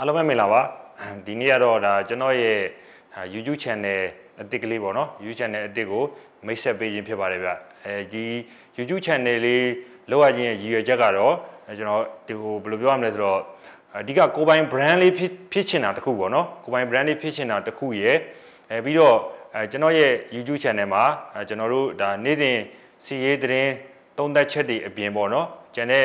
အားလုံးပဲမင်္ဂလာပါဒီနေ့ကတော့ဒါကျွန်တော်ရဲ့အာ YouTube channel အသစ်ကလေးပေါ့နော် YouTube channel အသစ်ကိုမိတ်ဆက်ပေးခြင်းဖြစ်ပါတယ်ဗျအဲဒီ YouTube channel လေးလောက်ရခြင်းရဲ့ရည်ရွယ်ချက်ကတော့အဲကျွန်တော်ဒီဟိုဘယ်လိုပြောရမလဲဆိုတော့အဓိကကိုယ်ပိုင် brand လေးဖြစ်ဖြစ်ချင်တာတစ်ခုပေါ့နော်ကိုယ်ပိုင် brand လေးဖြစ်ချင်တာတစ်ခုရယ်အဲပြီးတော့အဲကျွန်တော်ရဲ့ YouTube channel မှာအဲကျွန်တော်တို့ဒါနေ့စဉ်စီရေးသတင်းသုံးသက်ချက်တွေအပြင်ပေါ့နော်ကျန်တဲ့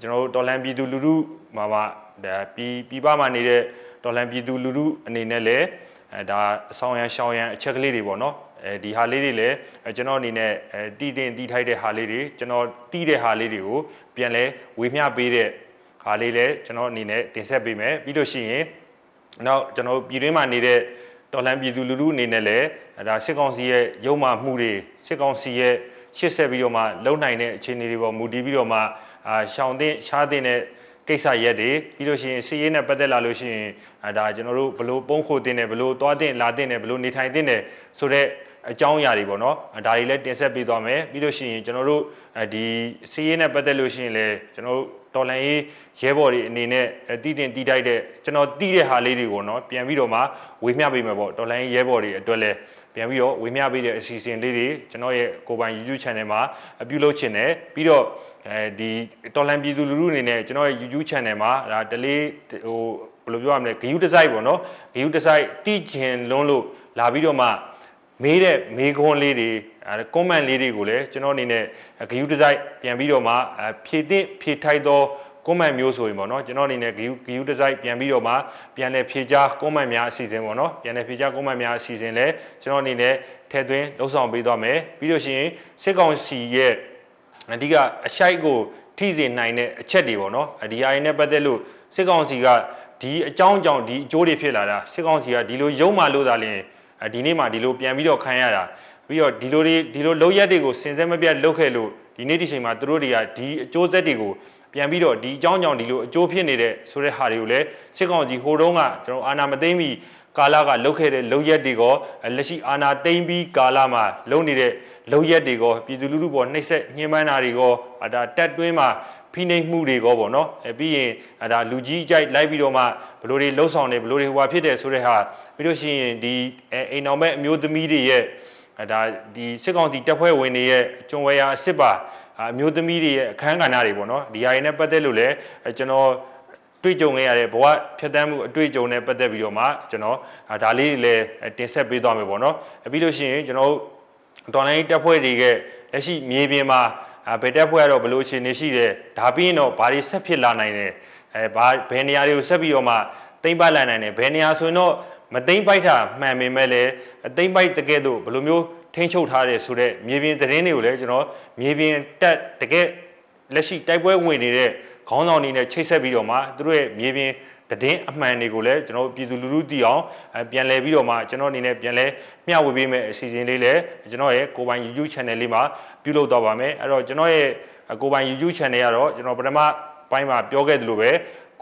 ကျွန်တော်တို့တော်လန်ပြည်သူလူထုမှာမှာဒါပြည်ပြည်ပမှာနေတဲ့တော်လန်ပြည်သူလူထုအနေနဲ့လည်းအဲဒါအဆောင်ရန်ရှောင်းရန်အချက်ကလေးတွေပေါ့နော်အဲဒီဟာလေးတွေလည်းအဲကျွန်တော်အနေနဲ့အဲတီးတင်တီးထိုက်တဲ့ဟာလေးတွေကျွန်တော်တီးတဲ့ဟာလေးတွေကိုပြန်လဲဝေမျှပေးတဲ့ဟာလေးလည်းကျွန်တော်အနေနဲ့တင်ဆက်ပေးမယ်ပြီးလို့ရှိရင်နောက်ကျွန်တော်ပြည်တွင်းမှာနေတဲ့တော်လန်ပြည်သူလူထုအနေနဲ့လည်းဒါစစ်ကောင်စီရဲ့ရုံမှမှုတွေစစ်ကောင်စီရဲ့ ရှစ်ဆက်ပြီးတော့မှလုံနိုင်တဲ့အခြေအနေတွေပေါ်မူတည်ပြီးတော့မှအာရှောင်းတဲ့ရှားတဲ့ကိစ္စရက်တွေပြီးလို့ရှိရင်စီးရေးနဲ့ပတ်သက်လာလို့ရှိရင်အဲဒါကျွန်တော်တို့ဘလို့ပုံခိုတင်တယ်ဘလို့သွားတင်လာတင်တယ်ဘလို့နေထိုင်တင်တယ်ဆိုတော့အကြောင်းအရာတွေပေါ့နော်အဲဒါတွေလည်းတင်ဆက်ပေးသွားမယ်ပြီးလို့ရှိရင်ကျွန်တော်တို့အဲဒီစီးရေးနဲ့ပတ်သက်လို့ရှိရင်လည်းကျွန်တော်တို့တော်လန်ရေးရဲဘော်တွေအနေနဲ့အတီးတင်တီးတိုက်တဲ့ကျွန်တော်တီးတဲ့ဟာလေးတွေကိုနော်ပြန်ပြီးတော့မှဝေမျှပေးမယ်ပေါ့တော်လန်ရေးရဲဘော်တွေအတွက်လည်း ပြန်ပြီးတော့ဝေမျှပေးတဲ့အစီအစဉ်လေးတွေကျွန်တော်ရဲ့ကိုယ်ပိုင် YouTube channel မှာအပြုလုပ်ချင်တယ်ပြီးတော့အဲဒီတော်လန်ပြည်သူလူထုအနေနဲ့ကျွန်တော်ရဲ့ YouTube channel မှာဒါတလေးဟိုဘယ်လိုပြောရမလဲဂယုတစိုက်ပေါ့နော်ဂယုတစိုက်တိကျင်လွန်းလို့လာပြီးတော့မှမေးတဲ့မေးခွန်းလေးတွေအဲကွန်မန့်လေးတွေကိုလည်းကျွန်တော်အနေနဲ့ဂယုတစိုက်ပြန်ပြီးတော့မှဖြည့်တဲ့ဖြည့်ထိုက်သော ကွန်မန့်မျိုးဆိုရင်ပေါ့နော်ကျွန်တော်အနေနဲ့ဂယုဂယုတစိုက်ပြန်ပြီးတော့မှပြန်လဲဖြည့်ချကွန်မန့်များအစီအစဉ်ပေါ့နော်ပြန်လဲဖြည့်ချကွန်မန့်များအစီအစဉ်လဲကျွန်တော်အနေနဲ့ထည့်သွင်းလှုပ်ဆောင်ပေးသွားမယ်ပြီးလို့ရှိရင်စစ်ကောင်စီရဲ့အဓိကအရှိုက်ကိုထိစေနိုင်တဲ့အချက်တွေပေါ့နော်ဒီအရင်နဲ့ပတ်သက်လို့စစ်ကောင်စီကဒီအကြောင်းအကြောင်းဒီအကျိုးတွေဖြစ်လာတာစစ်ကောင်စီကဒီလိုရုံမှလို့သာလျှင်ဒီနေ့မှဒီလိုပြန်ပြီးတော့ခံရတာပြီးတော့ဒီလိုတွေဒီလိုလောက်ရက်တွေကိုစင်စဲမပြတ်လုပ်ခဲ့လို့ဒီနေ့ဒီချိန်မှာသူတို့တွေကဒီအကျိုးဆက်တွေကို ပြန်ပြီးတော့ဒီအကြောင်းကြောင့်ဒီလိုအကျိုးဖြစ်နေတဲ့ဆိုတဲ့ဟာတွေကိုလည်းစစ်ကောင်စီဟိုတုန်းကကျွန်တော်အာဏာမသိမ်းမီကာလကလုတ်ခဲ့တဲ့လုံရက်တွေကလက်ရှိအာဏာသိမ်းပြီးကာလမှာလုံနေတဲ့လုံရက်တွေကပြည်သူလူထုပေါ်နှိပ်စက်ညှဉ်းပန်းတာတွေကဒါတက်တွင်းမှာဖိနှိပ်မှုတွေကပေါ့နော်အဲပြီးရင်ဒါလူကြီးကြိုက်လိုက်ပြီးတော့မှဘလို့တွေလှုပ်ဆောင်နေဘလို့တွေဟိုဟာဖြစ်တယ်ဆိုတဲ့ဟာပြီးလို့ရှိရင်ဒီအိမ်တော်မဲ့အမျိုးသမီးတွေရဲ့ဒါဒီစစ်ကောင်စီတပ်ဖွဲ့ဝင်တွေရဲ့ကျွံဝဲရာအစ်စ်ပါ အမျိုးသမီးတွေရဲ့အခန်းကဏ္ဍတွေပေါ့နော်ဒီဟာတွေနဲ့ပတ်သက်လို့လည်းကျွန်တော်တွေ့ကြုံခဲ့ရတဲ့ဘဝဖြတ်တန်းမှုအတွေ့အကြုံနဲ့ပတ်သက်ပြီးတော့မှကျွန်တော်ဒါလေးတွေလည်းတင်ဆက်ပေးသွားမယ်ပေါ့နော်ပြီးလို့ရှိရင်ကျွန်တော်တော်လိုင်းတပ်ဖွဲ့တွေကလက်ရှိမြေပြင်မှာဘယ်တပ်ဖွဲ့ကတော့ဘယ်လိုအခြေအနေရှိတယ်ဒါပြီးရင်တော့ဘာတွေဆက်ဖြစ်လာနိုင်တယ်အဲဘာဘယ်နေရာတွေကိုဆက်ပြီးတော့မှတိမ့်ပတ်လာနိုင်တယ်ဘယ်နေရာဆိုရင်တော့မသိမ့်ပိုက်တာမှန်ပေမဲ့လည်းအသိမ့်ပိုက်တကယ်တော့ဘယ်လိုမျိုး ထိန်းချုပ်ထားတယ်ဆိုတော့မြေပြင်သတင်းတွေကိုလည်းကျွန်တော်မြေပြင်တက်တကယ်လက်ရှိတိုက်ပွဲဝင်နေတဲ့ခေါင်းဆောင်တွေနဲ့ချိတ်ဆက်ပြီးတော့မှသူတို့ရဲ့မြေပြင်တည်င်းအမှန်တွေကိုလည်းကျွန်တော်ပြည်သူလူထုသိအောင်ပြန်လည်ပြီးတော့မှကျွန်တော်အနေနဲ့ပြန်လဲမျှဝေပေးမယ့်အစီအစဉ်လေးလည်းကျွန်တော်ရဲ့ကိုပိုင် YouTube channel လေးမှာပြုလုပ်တော့ပါမယ်အဲ့တော့ကျွန်တော်ရဲ့ကိုပိုင် YouTube channel ကတော့ကျွန်တော်ပထမပိုင်းမှာပြောခဲ့သလိုပဲ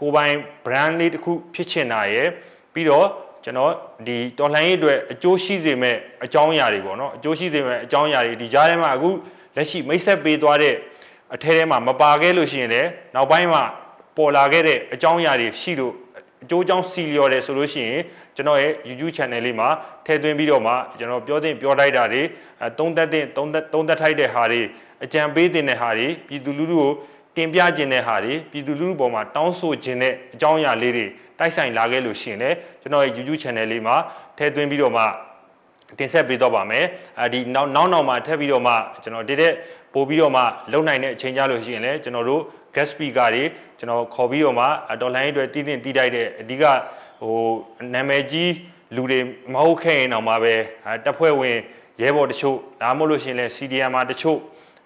ကိုပိုင် brand လေးတစ်ခုဖြစ်ချင်တာရယ်ပြီးတော့ ကျွန်တော်ဒီတော်လှန်ရေးအတွက်အကျိုးရှိစေမဲ့အကြောင်းအရာတွေပေါ့နော်အကျိုးရှိစေမဲ့အကြောင်းအရာတွေဒီကြားထဲမှာအခုလက်ရှိမိတ်ဆက်ပေးသွားတဲ့အထဲထဲမှာမပါခဲ့လို့ရှိရင်လည်းနောက်ပိုင်းမှာပေါ်လာခဲ့တဲ့အကြောင်းအရာတွေရှိလို့အကျိုးအကြောင်းစီလျော်တယ်ဆိုလို့ရှိရင်ကျွန်တော်ရဲ့ YouTube channel လေးမှာထည့်သွင်းပြီးတော့မှကျွန်တော်ပြောတင်ပြောတိုက်တာတွေသုံးသက်တဲ့သုံးသက်သုံးသက်ထိုက်တဲ့ဟာတွေအကြံပေးတင်တဲ့ဟာတွေပြည်သူလူထုကို တင်ပြခြင်းတဲ့ဟာတွေပြည်သူလူထုပေါ်မှာတောင်းဆိုခြင်းတဲ့အကြောင်းအရာလေးတွေတိုက်ဆိုင်လာခဲ့လို့ရှိရင်လည်းကျွန်တော်ရဲ့ YouTube channel လေးမှာထည့်သွင်းပြီးတော့မှတင်ဆက်ပေးတော့ပါမယ်အဲဒီနောက်နောက်နောက်မှာထပ်ပြီးတော့မှကျွန်တော်တည်တဲ့ပို့ပြီးတော့မှလုံနိုင်တဲ့အချိန်ကြလို့ရှိရင်လည်းကျွန်တော်တို့ guest speaker တွေကျွန်တော်ခေါ်ပြီးတော့မှဒေါ်လိုင်းအတွက်တည်တင်တည်တိုက်တဲ့အဓိကဟိုနာမည်ကြီးလူတွေမဟုတ်ခဲ့ရင်တော့မှပဲတပ်ဖွဲ့ဝင်ရဲဘော်တချို့ဒါမှမဟုတ်လို့ရှိရင်လည်း CDM မှာတချို့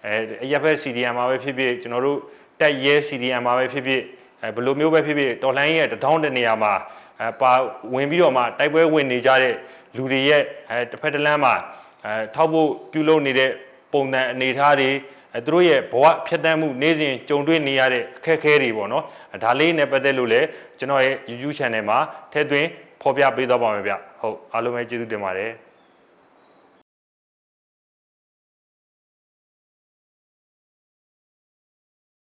အဲအရက်ဖက် CDM မှာပဲဖြစ်ဖြစ်ကျွန်တော်တို့ တက်ရဲ CDM မှာပဲဖြစ်ဖြစ်အဲဘယ်လိုမျိုးပဲဖြစ်ဖြစ်ဒေါ်လိုင်းရဲ့တထောင်းတနေရာမှာအဲပါဝင်ပြီးတော့မှတိုက်ပွဲဝင်နေကြတဲ့လူတွေရဲ့အဲတစ်ဖက်တစ်လမ်းမှာအဲထောက်ဖို့ပြုလုပ်နေတဲ့ပုံစံအနေအထားတွေအဲသူတို့ရဲ့ဘဝဖြတ်တန်းမှုနေ့စဉ်ကြုံတွေ့နေရတဲ့အခက်အခဲတွေပေါ့နော်ဒါလေးနဲ့ပတ်သက်လို့လည်းကျွန်တော်ရဲ့ YouTube channel မှာထည့်သွင်းဖော်ပြပေးသွားပါမယ်ဗျဟုတ်အားလုံးပဲကျေးဇူးတင်ပါတယ်